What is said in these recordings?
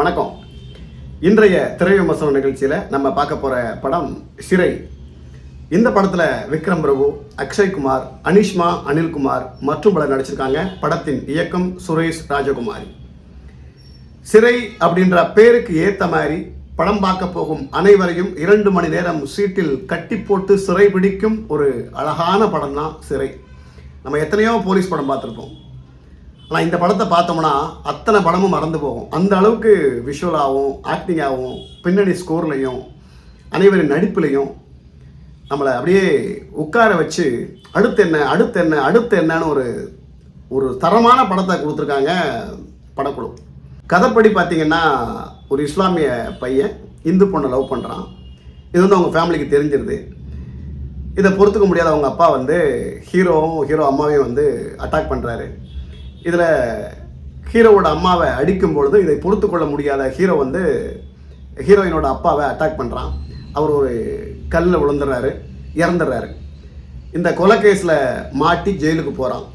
வணக்கம். இன்றைய திரைவிமர்சன நிகழ்ச்சியில் நம்ம பார்க்க போகிற படம் சிறை. இந்த படத்தில் விக்ரம் பிரபு அக்ஷய்குமார் அனிஷ்மா அனில்குமார் மற்றும் பலர் நடிச்சிருக்காங்க படத்தின் இயக்கம் சுரேஷ் ராஜகுமாரி. சிறை அப்படின்ற பேருக்கு ஏற்ற மாதிரி படம் பார்க்க போகும் அனைவரையும் இரண்டு மணி நேரம் சீட்டில் கட்டி போட்டு சிறை பிடிக்கும் ஒரு அழகான படம் தான் சிறை. நம்ம எத்தனையோ போலீஸ் படம் பார்த்துருப்போம். ஆனால் இந்த படத்தை பார்த்தோம்னா அத்தனை படமும் மறந்து போகும். அந்த அளவுக்கு விஷுவலாகவும் ஆக்டிங்காகவும் பின்னணி ஸ்கோர்லையும் அனைவரின் நடிப்புலையும் நம்மளை அப்படியே உட்கார வச்சு அடுத்து என்ன அடுத்து என்ன அடுத்து என்னன்னு ஒரு ஒரு தரமான படத்தை கொடுத்துருக்காங்க படக்குழு. கதைப்படி பார்த்தீங்கன்னா ஒரு இஸ்லாமிய பையன் இந்து பொண்ணை லவ் பண்ணுறான் இது வந்து அவங்க ஃபேமிலிக்கு தெரிஞ்சிருது. இதை பொறுத்துக்க முடியாத அவங்க அப்பா வந்து ஹீரோவும் ஹீரோ அம்மாவையும் வந்து அட்டாக் பண்ணுறாரு இதில் ஹீரோவோட அம்மாவை அடிக்கும் பொழுது இதை பொறுத்து கொள்ள முடியாத ஹீரோ வந்து ஹீரோயினோட அப்பாவை அட்டாக் பண்ணுறான் அவர் ஒரு கல்லில் விழுந்துடுறாரு இறந்துடுறாரு. இந்த கொலைகேஸில் மாட்டி ஜெயிலுக்கு போகிறான்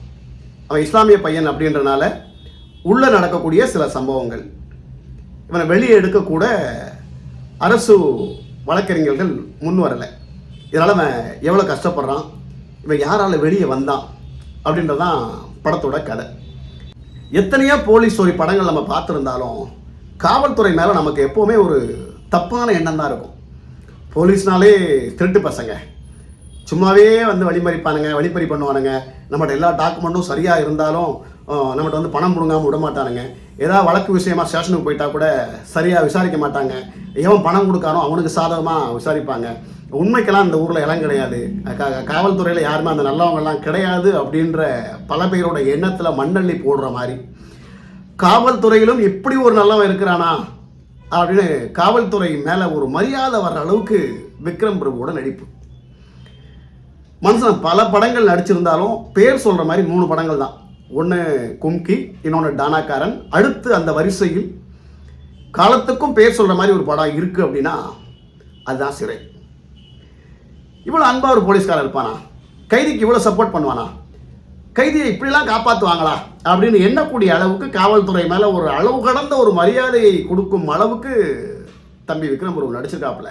அவன் இஸ்லாமிய பையன் அப்படின்றனால உள்ளே நடக்கக்கூடிய சில சம்பவங்கள். இவனை வெளியே எடுக்கக்கூட அரசு வழக்கறிஞர்கள் முன் வரலை. இதனால் அவன் எவ்வளோ கஷ்டப்படுறான்? இவன் யாரால் வெளியே வந்தான்? அப்படின்றதான் படத்தோட கதை. எத்தனையோ போலீஸ் ஸ்டோரி படங்கள் நம்ம பார்த்துருந்தாலும் காவல்துறை மேலே நமக்கு எப்போவுமே ஒரு தப்பான எண்ணம் தான் இருக்கும். போலீஸ்னாலே திருட்டு பசங்க. சும்மாவே வந்து வழிமறிப்பானுங்க வழிப்பறி பண்ணுவானுங்க. நம்மகிட்ட எல்லா டாக்குமெண்ட்டும் சரியாக இருந்தாலும் நம்மகிட்ட வந்து பணம் முடுங்காமல் விட மாட்டானுங்க. ஏதாவது வழக்கு விஷயமா ஸ்டேஷனுக்கு போயிட்டா கூட சரியாக விசாரிக்க மாட்டாங்க. எவன் பணம் கொடுக்கானோ அவனுக்கு சாதகமாக விசாரிப்பாங்க. உண்மைக்கெல்லாம் அந்த ஊரில் இடம் கிடையாது. கா- காவல்துறையில் யாருமே அந்த நல்லவங்கெல்லாம் கிடையாது அப்படின்ற பல பேரோட எண்ணத்தில் மண்ணள்ளி போடுற மாதிரி. காவல்துறையிலும் இப்படி ஒரு நல்லவன் இருக்கிறானா அப்படின்னு காவல்துறை மேலே ஒரு மரியாதை வர்ற அளவுக்கு விக்ரம் பிரபுவோட நடிப்பு. மனுஷன் பல படங்கள் நடிச்சிருந்தாலும் பேர் சொல்கிற மாதிரி மூணு படங்கள் தான். ஒன்று கும்கி இன்னொன்று டானாக்காரன். அடுத்து அந்த வரிசையில் காலத்துக்கும் பேர் சொல்கிற மாதிரி ஒரு படம் இருக்குது அப்படின்னா அதுதான் சிறை. இவ்வளோ அன்பாக ஒரு போலீஸ்காரன் இருப்பானா? கைதிக்கு இவ்வளோ சப்போர்ட் பண்ணுவானா? கைதியை இப்படிலாம் காப்பாற்றுவாங்களா அப்படின்னு எண்ணக்கூடிய அளவுக்கு காவல்துறை மேலே ஒரு அளவு கடந்த ஒரு மரியாதையை கொடுக்கும் அளவுக்கு தம்பி விக்ரம் ஒரு நடிச்சிருக்காப்புல.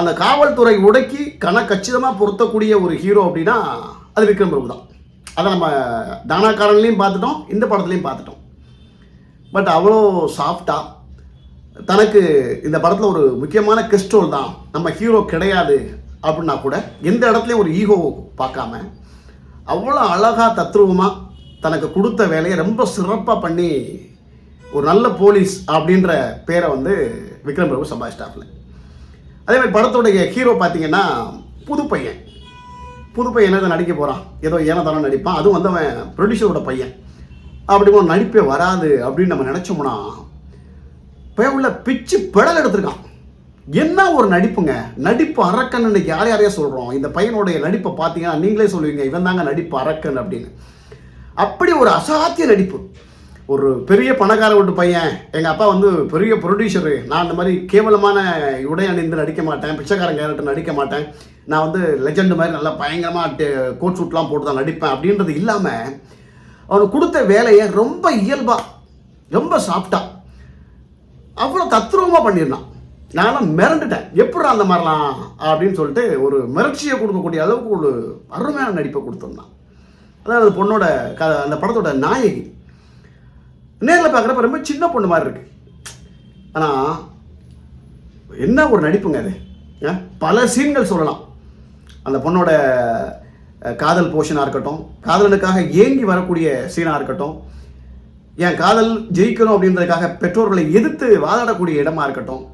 அந்த காவல்துறை உடைக்கி கணக்கச்சிதமாக பொருத்தக்கூடிய ஒரு ஹீரோ அப்படின்னா அது விக்ரம் பிரபு தான். அதை நம்ம தானாக்காரன்லேயும் பார்த்துட்டோம் இந்த படத்துலையும் பார்த்துட்டோம். பட் அவ்வளோ சாஃப்டாக தனக்கு இந்த படத்தில் ஒரு முக்கியமான கெஸ்ட்ரோல் தான் நம்ம ஹீரோ கிடையாது அப்படின்னா கூட எந்த இடத்துலையும் ஒரு ஈகோ பார்க்காம அவ்வளோ அழகாக தத்ரூபமாக தனக்கு கொடுத்த வேலையை ரொம்ப சிறப்பாக பண்ணி ஒரு நல்ல போலீஸ் அப்படின்ற பேரை வந்து விக்ரம் பிரபு சம்பாதிச்சிட்டாப்புல. அதே மாதிரி படத்துடைய ஹீரோ பார்த்தீங்கன்னா புது பையன். புது பையன் என்ன நடிக்க போகிறான் ஏதோ ஏனதானோ நடிப்பான். அதுவும் வந்து அவன் ப்ரொடியூசரோட பையன். அப்படி நடிப்பே வராது அப்படின்னு நம்ம நினச்சோம்னா பையன் பிச்சு பெடல் எடுத்திருக்கான். என்ன ஒரு நடிப்புங்க? நடிப்பு அரக்கன் இன்னைக்கு யார் யாரையே சொல்கிறோம் இந்த பையனுடைய நடிப்பை பார்த்தீங்கன்னா நீங்களே சொல்லுவீங்க இவன் தாங்க நடிப்பு அரக்கன் அப்படின்னு. அப்படி ஒரு அசாத்திய நடிப்பு. ஒரு பெரிய பணக்கார வீட்டு பையன் எங்கள் அப்பா வந்து பெரிய ப்ரொடியூசரு நான் இந்த மாதிரி கேவலமான உடை அணிந்து நடிக்க மாட்டேன் பிச்சைக்காரன் கேரக்டர் நடிக்க மாட்டேன். நான் வந்து லெஜண்ட் மாதிரி நல்லா பயங்கரமாக கோட் சூட்லாம் போட்டு தான் நடிப்பேன் அப்படின்றது இல்லாமல் அவனுக்கு கொடுத்த வேலையை ரொம்ப இயல்பாக ரொம்ப சாஃப்டாக அவ்வளோ தத்ரூபமாக பண்ணியிருந்தான் நான்லாம் மிரண்டுட்டேன். எப்படி அந்த மாதிரிலாம்? அப்படின்னு சொல்லிட்டு ஒரு மிரட்சியை கொடுக்கக்கூடிய அளவுக்கு ஒரு அருமையான நடிப்பை கொடுத்துருந்தான் அதாவது அந்த பொண்ணோட க அந்த படத்தோட நாயகி. நேரில் பார்க்குறப்ப ரொம்ப சின்ன பொண்ணு மாதிரி இருக்கு. ஆனால் என்ன ஒரு நடிப்புங்க அது? பல சீன்கள் சொல்லலாம். அந்த பொண்ணோட காதல் போஷனாக இருக்கட்டும் காதலனுக்காக ஏங்கி வரக்கூடிய சீனாக இருக்கட்டும் என் காதல் ஜெயிக்கணும் அப்படின்றதுக்காக பெற்றோர்களை எதிர்த்து வாதாடக்கூடிய இடமா இருக்கட்டும்.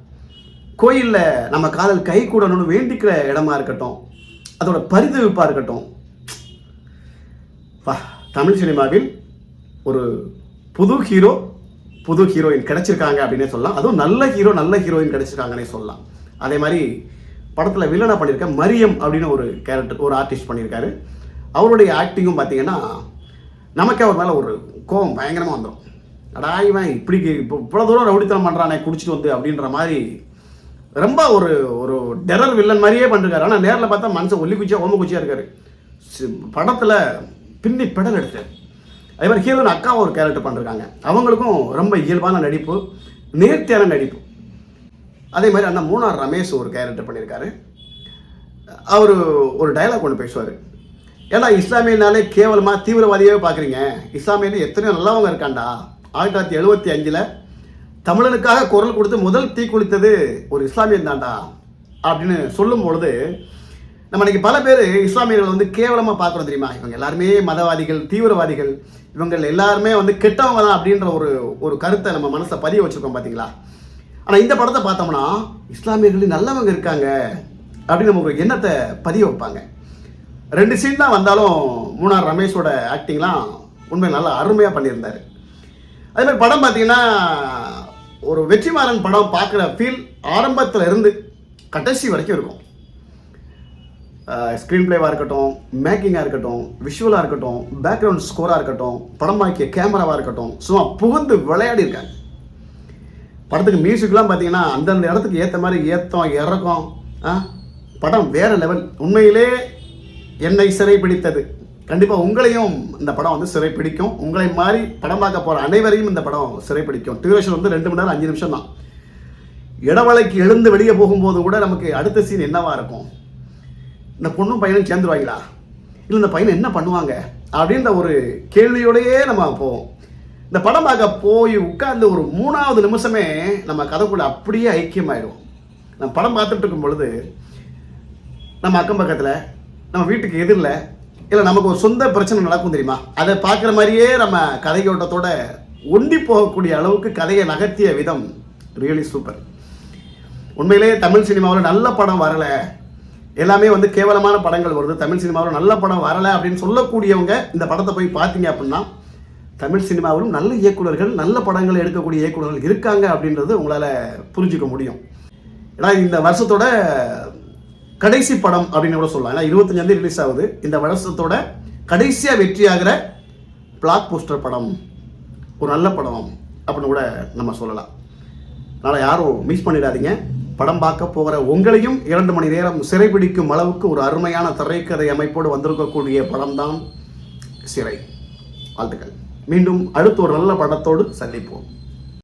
கோயிலில் நம்ம காதல் கை கூடணும்னு வேண்டிக்கிற இடமா இருக்கட்டும். அதோட பரிதவிப்பாக இருக்கட்டும். வா தமிழ் சினிமாவில் ஒரு புது ஹீரோ புது ஹீரோயின் கிடைச்சிருக்காங்க அப்படின்னே சொல்லலாம். அதுவும் நல்ல ஹீரோ நல்ல ஹீரோயின் கிடைச்சிருக்காங்கன்னே சொல்லலாம். அதே மாதிரி படத்தில் வில்லனா பண்ணியிருக்க மரியம் அப்படின்னு ஒரு கேரக்டர் ஒரு ஆர்டிஸ்ட் பண்ணியிருக்காரு. அவருடைய ஆக்டிங்கும் பார்த்தீங்கன்னா நமக்கே அவர் மேலே ஒரு கோவம் பயங்கரமாக வந்துடும் அடா இவன் இப்படி இப்போ இவ்வளோ தூரம் ரவுடித்தனம் பண்ணுறானே குடிச்சிட்டு வந்து அப்படின்ற மாதிரி ரொம்ப ஒரு ஒரு டெரர் வில்லன் மாதிரியே பண்ணிருக்காரு. ஆனால் நேரில் பார்த்தா மனுஷன் ஒல்லி குச்சியாக ஓம குச்சியாக இருக்காரு படத்தில் பின்னி பெடல் எடுத்தார் அதே மாதிரி ஹீரோயின் அக்காவும் ஒரு கேரக்டர் பண்ணிருக்காங்க. அவங்களுக்கும் ரொம்ப இயல்பான நடிப்பு நேர்த்தியான நடிப்பு. அதே மாதிரி அண்ணா மூணார் ரமேஷ் ஒரு கேரக்டர் பண்ணியிருக்காரு அவர் ஒரு டைலாக் ஒன்று பேசுவார். ஏன்னா இஸ்லாமியனாலே கேவலமாக தீவிரவாதியாகவே பார்க்குறீங்க? இஸ்லாமியன்னு எத்தனையோ நல்லவங்க இருக்காண்டா? ஆயிரத்தி தொள்ளாயிரத்தி எழுபத்தி அஞ்சில் தமிழனுக்காக குரல் கொடுத்து முதல் தீ குளித்தது ஒரு இஸ்லாமியன் தான்டா அப்படின்னு சொல்லும் பொழுது நம்ம இன்னைக்கு பல பேர் இஸ்லாமியர்கள் வந்து கேவலமாக பார்க்குறோம் தெரியுமா? இவங்க எல்லாருமே மதவாதிகள் தீவிரவாதிகள் இவங்க எல்லாருமே வந்து கெட்டவங்க தான் அப்படின்ற ஒரு ஒரு கருத்தை நம்ம மனசை பதிய வச்சுருக்கோம் பார்த்தீங்களா ஆனால் இந்த படத்தை பார்த்தோம்னா இஸ்லாமியர்கள் நல்லவங்க இருக்காங்க அப்படின்னு நம்ம ஒரு எண்ணத்தை பதிய வைப்பாங்க. ரெண்டு சீன் தான் வந்தாலும் மூணார் ரமேஷோட ஆக்டிங்லாம் உண்மை நல்லா அருமையாக பண்ணியிருந்தார். அதேமாதிரி படம் பார்த்தீங்கன்னா ஒரு வெற்றிமாறன் படம் பார்க்குற ஃபீல் ஆரம்பத்தில் இருந்து கடைசி வரைக்கும் இருக்கும். ஸ்க்ரீன் பிளேவாக இருக்கட்டும் மேக்கிங்காக இருக்கட்டும் விஷுவலாக இருக்கட்டும் பேக்ரவுண்ட் ஸ்கோராக இருக்கட்டும் படமாக்கிய கேமராவாக இருக்கட்டும் சும்மா புகுந்து விளையாடி இருக்காங்க. படத்துக்கு மியூசிக்லாம் பார்த்தீங்கன்னா அந்தந்த இடத்துக்கு ஏற்ற மாதிரி ஏற்றம் இறக்கம் ஆ படம் வேறு லெவல் உண்மையிலே என்னை சிறை பிடித்தது கண்டிப்பாக உங்களையும் இந்த படம் வந்து சிறை பிடிக்கும் உங்களை மாதிரி படம் பார்க்க போகிற அனைவரையும் இந்த படம் சிறை பிடிக்கும் டியூரேஷன் வந்து ரெண்டு மணி நேரம் அஞ்சு நிமிஷம் தான். இடவளைக்கு எழுந்து வெளியே போகும்போது கூட நமக்கு அடுத்த சீன் என்னவா இருக்கும்? இந்த பொண்ணும் பையனும் சேர்ந்துருவாங்களா? இல்லை இந்த பையன் என்ன பண்ணுவாங்க? அப்படின்ற ஒரு கேள்வியோடையே நம்ம போவோம். இந்த படம் பார்க்க போய் உட்கார்ந்து ஒரு மூணாவது நிமிஷமே நம்ம கதைக்குள்ள அப்படியே ஐக்கியமாயிடும் நம்ம படம் பார்த்துட்டு இருக்கும் பொழுது நம்ம அக்கம் பக்கத்தில் நம்ம வீட்டுக்கு எதிரில் இல்லை நமக்கு ஒரு சொந்த பிரச்சனை நடக்கும் தெரியுமா? அதை பார்க்குற மாதிரியே நம்ம கதையோட்டத்தோட ஒண்டி போகக்கூடிய அளவுக்கு கதையை நகர்த்திய விதம் ரியலி சூப்பர் உண்மையிலே தமிழ் சினிமாவில் நல்ல படம் வரலை. எல்லாமே வந்து கேவலமான படங்கள் வருது. தமிழ் சினிமாவில் நல்ல படம் வரலை அப்படின்னு சொல்லக்கூடியவங்க இந்த படத்தை போய் பார்த்தீங்க அப்படின்னா தமிழ் சினிமாவிலும் நல்ல இயக்குனர்கள் நல்ல படங்களை எடுக்கக்கூடிய இயக்குனர்கள் இருக்காங்க அப்படின்றது உங்களால் புரிஞ்சுக்க முடியும். ஏன்னா இந்த வருஷத்தோட கடைசி படம் அப்படின்னு கூட சொல்லலாம். ஏன்னா இருபத்தஞ்சாந்தேதி ரிலீஸ் ஆகுது. இந்த வருஷத்தோட கடைசியாக வெற்றியாகிற பிளாக் போஸ்டர் படம். ஒரு நல்ல படம் அப்படின்னு கூட நம்ம சொல்லலாம். அதனால் யாரும் மிஸ் பண்ணிடாதீங்க. படம் பார்க்க போகிற உங்களையும் இரண்டு மணி நேரம் சிறைபிடிக்கும் அளவுக்கு ஒரு அருமையான திரைக்கதை அமைப்போடு வந்திருக்கக்கூடிய படம் தான் சிறை. வாழ்த்துக்கள். மீண்டும் அடுத்த ஒரு நல்ல படத்தோடு சந்திப்போம்.